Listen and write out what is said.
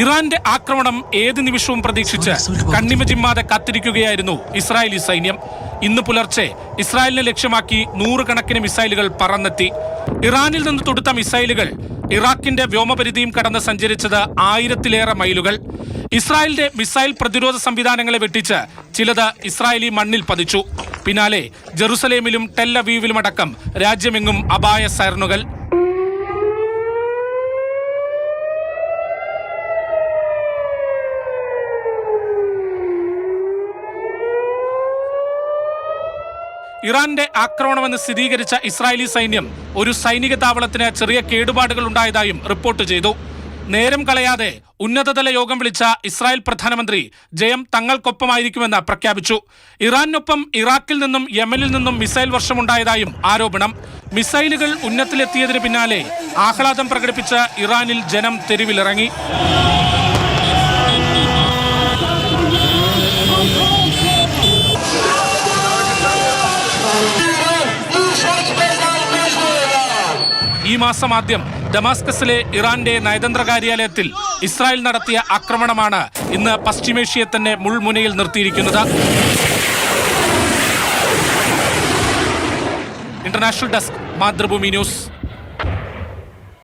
ഇറാന്റെ ആക്രമണം ഏത് നിമിഷവും പ്രതീക്ഷിച്ച് കണ്ണിമജിമ്മാതെ കാത്തിരിക്കുകയായിരുന്നു ഇസ്രായേലി സൈന്യം. ഇന്ന് പുലർച്ചെ ഇസ്രായേലിനെ ലക്ഷ്യമാക്കി നൂറുകണക്കിന് മിസൈലുകൾ പറന്നെത്തി. ഇറാനിൽ നിന്ന് തൊടുത്ത മിസൈലുകൾ ഇറാഖിന്റെ വ്യോമപരിധിയും കടന്ന് സഞ്ചരിച്ചത് ആയിരത്തിലേറെ മൈലുകൾ. ഇസ്രായേലിന്റെ മിസൈൽ പ്രതിരോധ സംവിധാനങ്ങളെ വെട്ടിച്ച് ചിലത് ഇസ്രായേലി മണ്ണിൽ പതിച്ചു. പിന്നാലെ ജെറുസലേമിലും ടെല്ലവീവിലുമടക്കം രാജ്യമെങ്ങും അപായ സൈറനുകൾ. ഇറാന്റെ ആക്രമണമെന്ന് സ്ഥിരീകരിച്ച ഇസ്രായേലി സൈന്യം ഒരു സൈനിക താവളത്തിന് ചെറിയ കേടുപാടുകൾ ഉണ്ടായതായും റിപ്പോർട്ട് ചെയ്തു. നേരം കളയാതെ ഉന്നതതല യോഗം വിളിച്ച ഇസ്രായേൽ പ്രധാനമന്ത്രി ജയം തങ്ങൾക്കൊപ്പമായിരിക്കുമെന്ന് പ്രഖ്യാപിച്ചു. ഇറാനൊപ്പം ഇറാഖിൽ നിന്നും യമനിൽ നിന്നും മിസൈൽ വർഷമുണ്ടായതായും ആരോപണം. മിസൈലുകൾ ഉന്നത്തിലെത്തിയതിന് പിന്നാലെ ആഹ്ലാദം പ്രകടിപ്പിച്ച ഇറാനിൽ ജനം തെരുവിലിറങ്ങി. ഈ മാസം ആദ്യം ഡമാസ്കസിലെ ഇറാന്റെ നയതന്ത്ര കാര്യാലയത്തിൽ ഇസ്രായേൽ നടത്തിയ ആക്രമണമാണ് ഇന്ന് പശ്ചിമേഷ്യയെ തന്നെ മുൾമുനയിൽ നിർത്തിയിരിക്കുന്നത്. International desk Mathrubhumi news.